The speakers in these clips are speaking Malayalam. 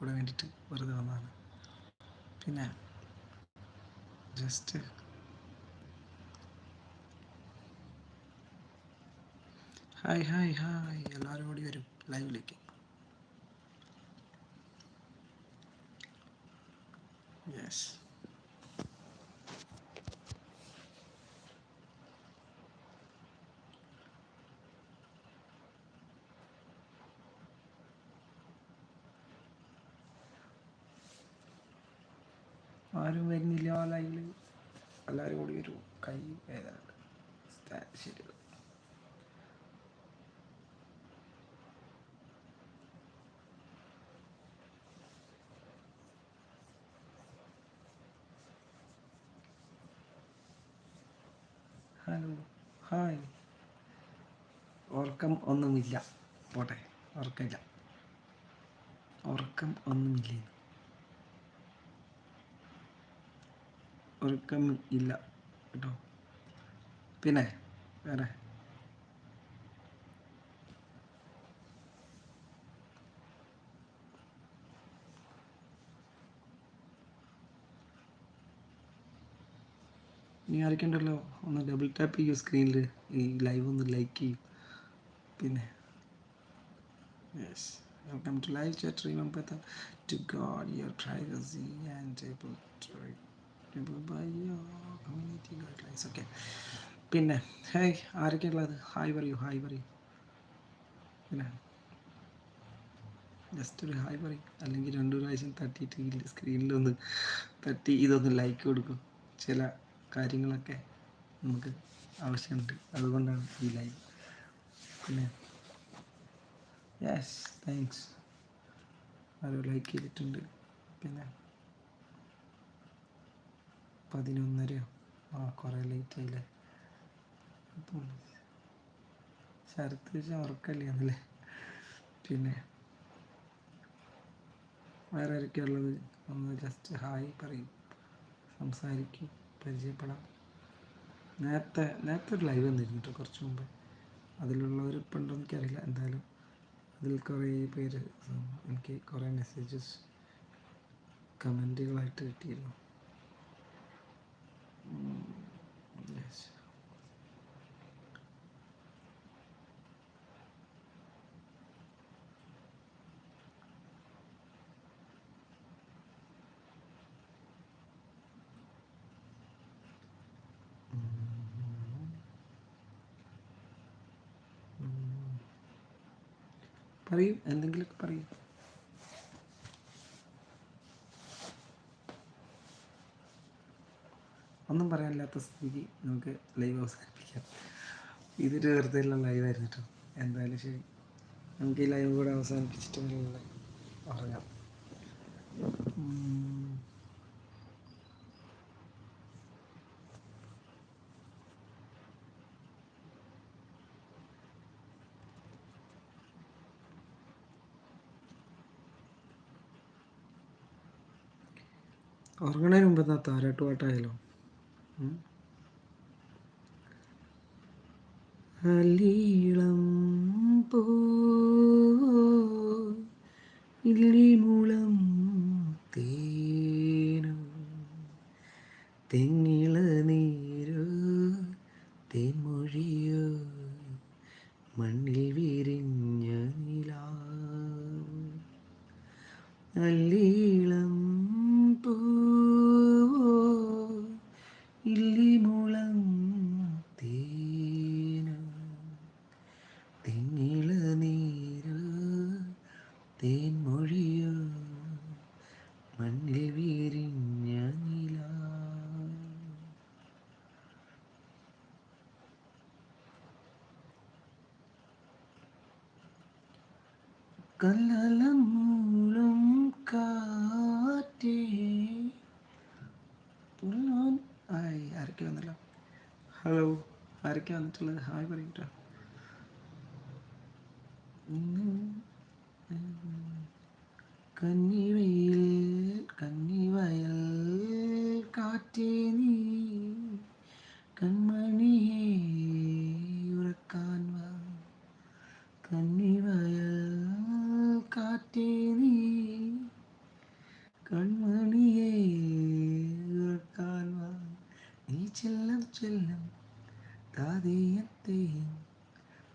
കൂടെ വേണ്ടിയിട്ട് വെറുതെ വന്നതാണ്. പിന്നെ ജസ്റ്റ് ഹായ് ഹായ് ഹായ് എല്ലാവരും കൂടി വരും ലൈവിലേക്ക് യെസ് ആരും വരുന്നില്ല ലൈവിൽ എല്ലാവരും കൂടി വരും കൈ വേദന ശരി. ഹലോ ഹായ് ഉറക്കം ഒന്നുമില്ല. പോട്ടെ ഉറക്കമില്ല. ഉറക്കം ഒന്നുമില്ല ഉറക്കം ഇല്ല കേട്ടോ. പിന്നെ വേറെ. ഇനി ആരൊക്കെയുണ്ടല്ലോ? ഒന്ന് ഡബിൾ ടാപ്പ് ചെയ്യൂ സ്ക്രീനിൽ ഈ ലൈവ് ഒന്ന് ലൈക്ക് ചെയ്യൂ. പിന്നെ. Yes welcome to live chat remember to guard your privacy and able community guidelines okay പിന്നെ ഹേയ് ആരൊക്കെയുള്ളത്? ഹായ് പറയൂ ഹായ് പറയൂ പിന്നെ ജസ്റ്റ് ഒരു ഹായ് പറയും അല്ലെങ്കിൽ രണ്ടു പ്രാവശ്യം തട്ടിയിട്ട് സ്ക്രീനിലൊന്ന് തട്ടി ഇതൊന്ന് ലൈക്ക് കൊടുക്കും. ചില കാര്യങ്ങളൊക്കെ നമുക്ക് ആവശ്യമുണ്ട്. അതുകൊണ്ടാണ് ഈ ലൈവ് പിന്നെ യെസ് താങ്ക്സ് ആരോ ലൈക്ക് ചെയ്തിട്ടുണ്ട്. പിന്നെ പതിനൊന്നരയോ ആ കുറേ ലേറ്റ് ആയില്ലേ? ശരത്ത് വെച്ചാൽ ഉറക്കല്ലേ എന്നല്ലേ പിന്നെ വേറെ ആരൊക്കെയുള്ളത് ഒന്ന് ജസ്റ്റ് ഹായ് പറയും. സംസാരിക്കും പരിചയപ്പെടാം. നേരത്തെ നേരത്തെ ഒരു ലൈവ് വന്നിരുന്നു കേട്ടോ കുറച്ച് മുമ്പ്. അതിലുള്ളവർ ഇപ്പം ഉണ്ടോ എനിക്കറിയില്ല. എന്തായാലും അതിൽ കുറേ പേര് എനിക്ക് കുറേ മെസ്സേജസ് കമന്റുകളായിട്ട് കിട്ടിയിരുന്നു. പറയൂ എന്തെങ്കിലുമൊക്കെ പറയൂ ഒന്നും പറയാനില്ലാത്ത സ്ഥിതിക്ക് നമുക്ക് ലൈവ് അവസാനിപ്പിക്കാം ഇതൊരു വെറുതെയുള്ള ലൈവ് ആയിരുന്നു കേട്ടോ എന്തായാലും ശരി നമുക്ക് ഈ ലൈവ് കൂടെ അവസാനിപ്പിച്ചിട്ട് പറയാം. ഉറങ്ങണതിന് മുമ്പ് താരാട്ട് പാട്ടായാലോ? അലീളം പോ തേനും തേനു തെങ്ങിള നീരോ തേൻമൊഴിയോ മണ്ണിൽ വിരിഞ്ഞ നിലാവ് അല്ലീളം പോ ഇല്ലിമുളം തേനു തെങ്ങിള നീരോ തേൻമൊഴിയോ? മണ്ണിൽ വീരിഞ്ഞ നില. കല്ലലം മൂളും കാറ്റേ. ഹായ് ആരൊക്കെ വന്നല്ലോ? ഹലോ ആരൊക്കെ വന്നിട്ടുള്ളത്? ഹായ് പറയൂട്ടോ കന്നിവയിൽ കന്നിവയൽ കാറ്റേ നീ. കൺമണിയെ ഉറക്കാൻ വാ. കന്നിവയൽ കാറ്റേ നീ. കൺമണിയേ ഉറക്കാൻ വാ. നീ ചെല്ലം ചെല്ലം താതേയൻ തേൻ.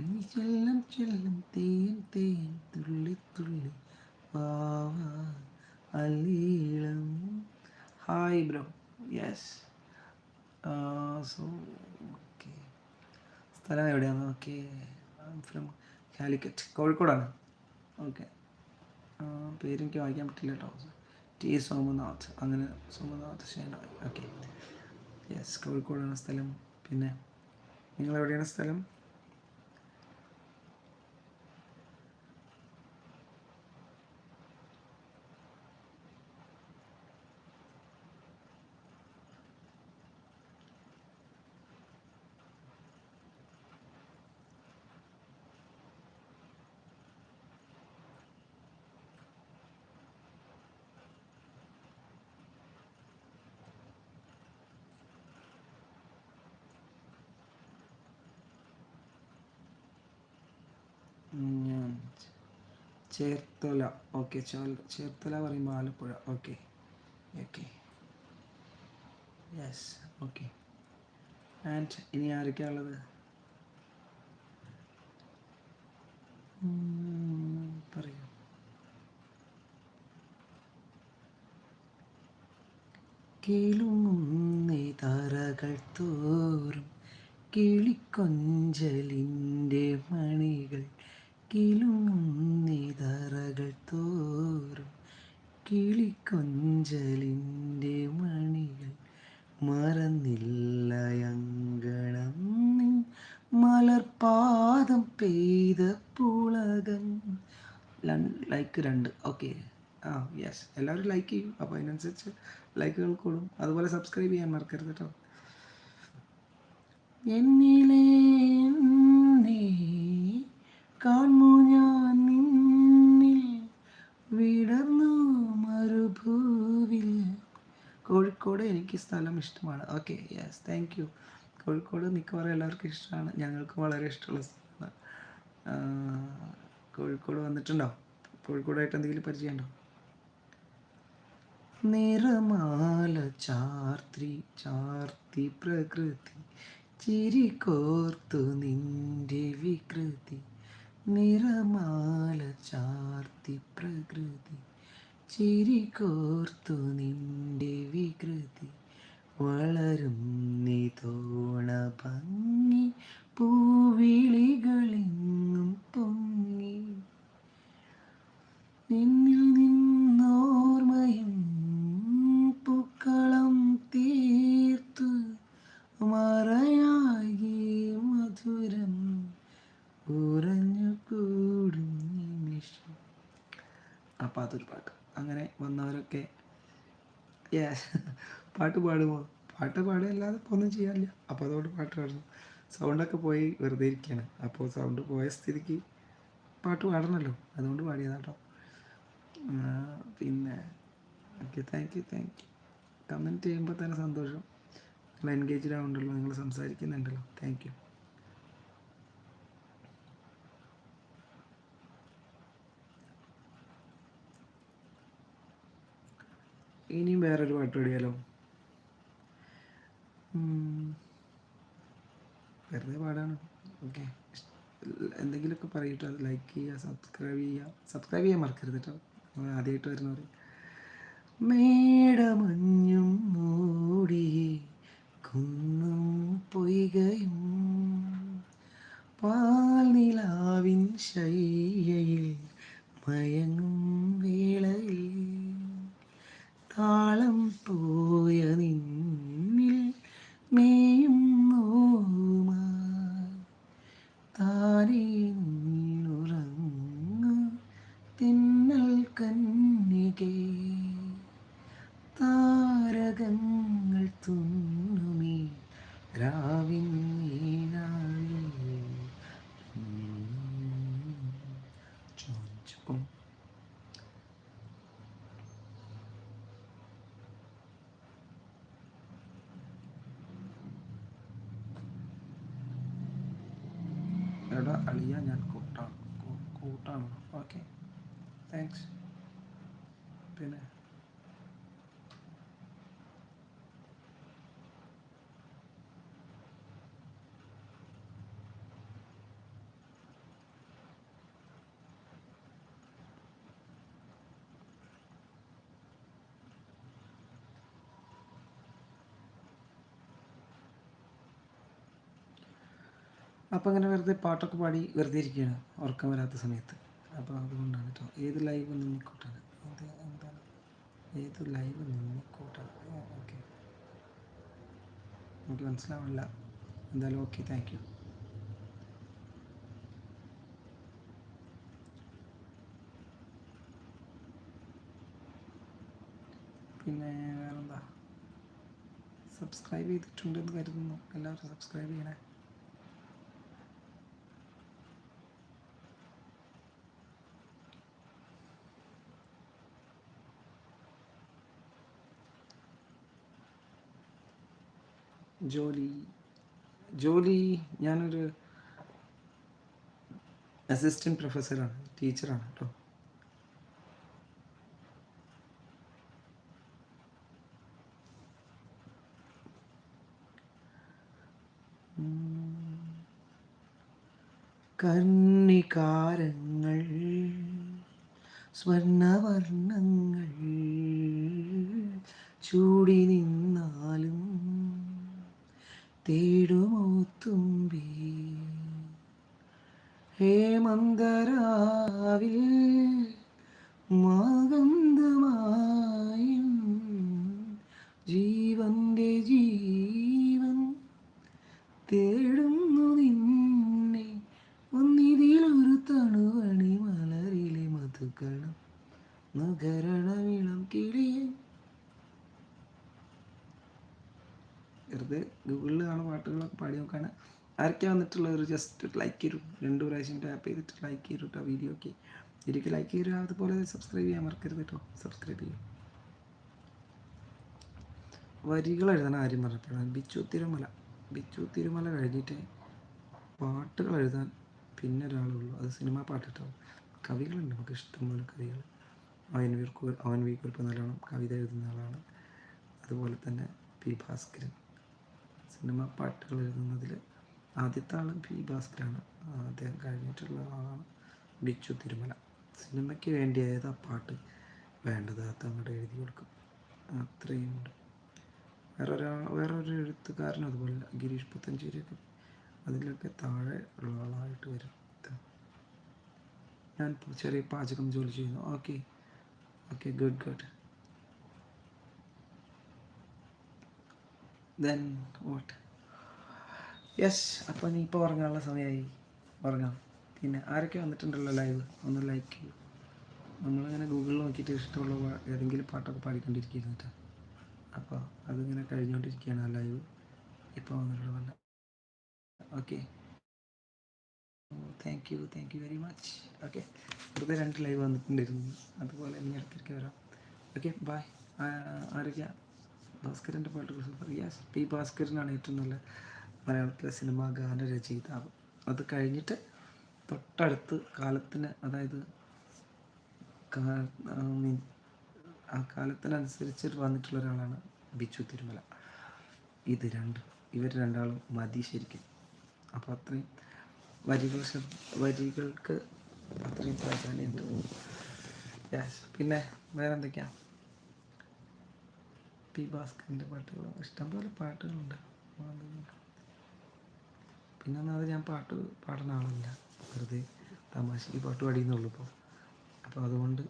നീ ചെല്ലം ചെല്ലം തേൻ തേൻ തുള്ളി തുള്ളി വാവാ അല്ലീളം hi bro yes so okay സ്ഥലം എവിടെയാണ്? ഓക്കെ ഫ്രം കാലിക്കറ്റ് കോഴിക്കോടാണ്. ഓക്കെ പേരെനിക്ക് വായിക്കാൻ പറ്റില്ല കേട്ടോ ടി സോമനാഥ്. അങ്ങനെ സോമനാഥ് ശേനായി ഓക്കെ യെസ് കോഴിക്കോടാണ് സ്ഥലം. പിന്നെ നിങ്ങൾ എവിടെയാണ് സ്ഥലം? ചേർത്തല. ഓക്കെ ചേർത്തല പറയുമ്പോൾ Alappuzha. Okay okay. Yes okay. And ഇനി ആരൊക്കെയാ ഉള്ളത്? ഉം, പറയൂ. കിളുങ്ങുന്നേ തറകൾ തോറും കിളിക്കൊഞ്ചലിന്റെ മണികൾ കിളുങ്ങുന്നേ നിതറകൾ തോറും കിളിക്കൊഞ്ചലിന്റെ മണികൾ മറന്നില്ല അങ്കണം മലർപാദം പെയ്ത പുളകം. ലൈക്ക് രണ്ട്. ഓക്കെ ആ യെസ് എല്ലാവരും ലൈക്ക് ചെയ്യും. അപ്പോൾ അതിനനുസരിച്ച് ലൈക്കുകൾ കൂടും. അതുപോലെ സബ്സ്ക്രൈബ് ചെയ്യാൻ മറക്കരുത് കേട്ടോ എന്നിലെ എന്നെ കാണു ഞാൻ നിന്നിൽ വിടർന്നു മരുഭൂവിൽ. കോഴിക്കോട് എനിക്ക് സ്ഥലം ഇഷ്ടമാണ്. Okay yes thank you Kozhikode മിക്കവാറും എല്ലാവർക്കും ഇഷ്ടമാണ്. ഞങ്ങൾക്ക് വളരെ ഇഷ്ടമുള്ള സ്ഥലമാണ്. കോഴിക്കോട് വന്നിട്ടുണ്ടോ? കോഴിക്കോടായിട്ട് എന്തെങ്കിലും പരിചയമുണ്ടോ? നിറമാല ചാർത്തി ചാർത്തി പ്രകൃതി ചിരി കോർത്തു നിന്റെ വികൃതി. നിറമാല ചാർത്തി പ്രകൃതി ചിരി കോർത്തു നിന്റെ വികൃതി. വളരും നിതോണ ഭംഗി പൂവിളികളിങ്ങും പൊങ്ങി പാട്ട് പാടുമോ? പാട്ട് പാടുകയല്ലാതെ ഇപ്പോൾ ഒന്നും ചെയ്യാനില്ല. അപ്പോൾ അതുകൊണ്ട് പാട്ട് പാടുന്നു സൗണ്ടൊക്കെ പോയി വെറുതെ ഇരിക്കുകയാണ് അപ്പോൾ സൗണ്ട് പോയ സ്ഥിതിക്ക് പാട്ട് പാടണമല്ലോ അതുകൊണ്ട് പാടിയതാട്ടോ പിന്നെ okay thank you thank you comment ചെയ്യുമ്പോൾ തന്നെ സന്തോഷം. നിങ്ങൾ എൻഗേജ്ഡ് ആവുന്നുണ്ടല്ലോ നിങ്ങൾ സംസാരിക്കുന്നുണ്ടല്ലോ. താങ്ക് യു ഇനിയും വേറൊരു പാട്ട് പാടിയാലോ. വെറുതെ പാടാണ്. ഓക്കെ. എന്തെങ്കിലുമൊക്കെ പറയട്ടോ. അത് ലൈക്ക് ചെയ്യുക സബ്സ്ക്രൈബ് ചെയ്യുക. സബ്സ്ക്രൈബ് ചെയ്യാൻ മറക്കരുത് കേട്ടോ ആദ്യമായിട്ട് വരുന്നവർ മേടമഞ്ഞും മൂടി കുന്നും പൊയ്കയും പാൽനിലാവിൻ ശയ്യയിൽ മയങ്ങും വേളയിൽ താളം പോയ നിന്നിൽ അളിയ ഞാൻ കൂട്ടാണ് കൂട്ടാണ് ഓക്കെ താങ്ക്സ് പിന്നെ അപ്പോൾ അങ്ങനെ വെറുതെ പാട്ടൊക്കെ പാടി വെറുതെ ഇരിക്കുകയാണ് ഉറക്കം വരാത്ത സമയത്ത്. അപ്പോൾ അതുകൊണ്ടാണ് കേട്ടോ ഏത് ലൈവ് നിന്നിക്കോട്ടാണ്? അത് എന്താണ്? ഏത് ലൈവ് നിന്നിക്കോട്ടാണ്? ഓക്കെ എനിക്ക് മനസ്സിലാവില്ല എന്തായാലും ഓക്കെ താങ്ക് യു പിന്നെ വേറെന്താ? സബ്സ്ക്രൈബ് ചെയ്തിട്ടുണ്ടെന്ന് കരുതുന്നു. എല്ലാവരും സബ്സ്ക്രൈബ് ചെയ്യണേ. ജോലി ജോലി ഞാനൊരു അസിസ്റ്റന്റ് പ്രൊഫസറാണ് ടീച്ചറാണ് കേട്ടോ കർണികാരങ്ങൾ സ്വർണവർണങ്ങൾ ചൂടി നിന്നാലും തേടുമോ തുമ്പി? ഹേമന്തരാവിൽ മാഗന്ധമായും ജീവന്റെ ജീവൻ തേടുന്നു നിന്നെ. ഒന്നിതിലൊരു തണുവണി മലരിലെ മധുക്കണം നഗരണവിളം കിളിയെ വെറുതെ ഗൂഗിളിൽ കാണുന്ന പാട്ടുകളൊക്കെ പാടി നോക്കാണ്. ആരൊക്കെ വന്നിട്ടുള്ള ഒരു ജസ്റ്റ് ലൈക്ക് ചെയ്യും രണ്ട് പ്രാവശ്യം ടാപ്പ് ചെയ്തിട്ട് ലൈക്ക് ചെയ്യും കേട്ടോ വീഡിയോക്ക്. ശരിക്കും ലൈക്ക് ചെയ്യുക അതുപോലെ സബ്സ്ക്രൈബ് ചെയ്യാൻ മറക്കരുത് കേട്ടോ സബ്സ്ക്രൈബ് ചെയ്യും. വരികൾ എഴുതാൻ ആരും പറഞ്ഞപ്പോഴാണ്. ബിച്ചു തിരുമല. ബിച്ചു തിരുമല കഴിഞ്ഞിട്ട് പാട്ടുകൾ എഴുതാൻ പിന്നെ ഒരാളുള്ളൂ. അത് സിനിമാ പാട്ട് കേട്ടോ കവികളുണ്ട് നമുക്ക് ഇഷ്ടംപോലെ കവികൾ. അവൻ വീർക്കൂർ അവൻ വീർക്കുറിപ്പ് നല്ലോണം കവിത എഴുതുന്ന ആളാണ്. അതുപോലെ തന്നെ പി ഭാസ്കരൻ. സിനിമ പാട്ടുകൾ എഴുതുന്നതിൽ ആദ്യത്തെ ആൾ പി ഭാസ്കരാണ്. അദ്ദേഹം കഴിഞ്ഞിട്ടുള്ള ആളാണ് ബിച്ചു തിരുമല. സിനിമയ്ക്ക് വേണ്ടി ഏതാ പാട്ട് വേണ്ടത് അത് അങ്ങോട്ട് എഴുതി കൊടുക്കും. അത്രയും ഉണ്ട്. വേറൊരാൾ വേറൊരു എഴുത്തുകാരനും അതുപോലെ ഗിരീഷ് പുത്തഞ്ചേരിയൊക്കെ അതിലൊക്കെ താഴെ ഉള്ള ആളായിട്ട് വരും. ഞാൻ ചെറിയ പാചകം ജോലി ചെയ്യുന്നു. Okay. Okay good good. Then what yes അപ്പോൾ നീ ഇപ്പോൾ ഉറങ്ങാനുള്ള സമയമായി ഉറങ്ങാം. പിന്നെ ആരൊക്കെ വന്നിട്ടുണ്ടല്ലോ ലൈവ് ഒന്ന് ലൈക്ക് ചെയ്യൂ. നമ്മളിങ്ങനെ ഗൂഗിളിൽ നോക്കിയിട്ട് ഇഷ്ടമുള്ള ഏതെങ്കിലും പാട്ടൊക്കെ പാടിക്കൊണ്ടിരിക്കുന്നിട്ട് അപ്പോൾ അതിങ്ങനെ കഴിഞ്ഞുകൊണ്ടിരിക്കുകയാണ് ആ ലൈവ് ഇപ്പോൾ വന്നിട്ടുള്ള okay thank you thank you very much okay വെറുതെ രണ്ട് ലൈവ് വന്നിട്ടുണ്ടായിരുന്നു. അതുപോലെ ഇനി അടുത്തേക്ക് വരാം. ഓക്കെ ബായ് ആരൊക്കെയാ? ഭാസ്കരന്റെ പാട്ടുകൾ സൂപ്പർ. യെസ് പി ഭാസ്കരനാണ് ഏറ്റവും നല്ല മലയാളത്തിലെ സിനിമാ ഗാനരചയിതാവ് അത് കഴിഞ്ഞിട്ട് തൊട്ടടുത്ത് കാലത്തിന് അതായത് ആ, കാലത്തിനനുസരിച്ച് വന്നിട്ടുള്ള ഒരാളാണ് ബിച്ചു തിരുമല. ഇത് രണ്ട് ഇവർ രണ്ടാളും മതി ശരിക്കും. അപ്പോൾ അത്രയും വരികൾ വരികൾക്ക് അത്രയും പ്രാധാന്യമുണ്ട് പിന്നെ വേറെ എന്തൊക്കെയാണ് പി ഭാസ്കറിന്റെ പാട്ടുകൾ. ഇഷ്ടംപോലെ പാട്ടുകളുണ്ട്. അത് പിന്നെ ഒന്നാമത് ഞാൻ പാട്ട് പാടുന്ന ആളല്ല. വെറുതെ തമാശയ്ക്ക് പാട്ട് പാടിയെന്നുള്ളൂ ഇപ്പോൾ അപ്പോൾ അതുകൊണ്ട്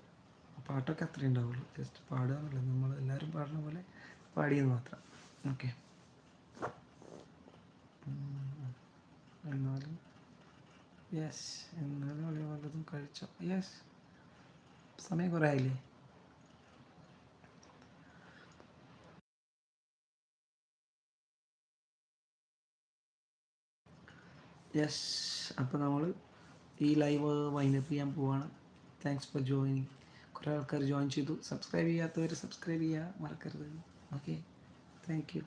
പാട്ടൊക്കെ അത്രേ ഉണ്ടാവുള്ളൂ. ജസ്റ്റ് പാടുക എന്നുള്ളത് നമ്മൾ എല്ലാവരും പാടുന്ന പോലെ പാടിയെന്ന് മാത്രം. ഓക്കെ. എന്നാലും യെസ്. എന്നാലും വളരെ വല്ലതും കഴിച്ചോ? യെസ്. സമയം കുറേ ആയില്ലേ? യെസ് അപ്പോൾ നമ്മൾ ഈ ലൈവ് വൈൻഡപ്പ് ചെയ്യാൻ പോവാണ്. താങ്ക്സ് ഫോർ ജോയിനിങ് കുറേ ആൾക്കാർ ജോയിൻ ചെയ്തു. സബ്സ്ക്രൈബ് ചെയ്യാത്തവർ സബ്സ്ക്രൈബ് ചെയ്യുക മറക്കരുത്. Okay thank U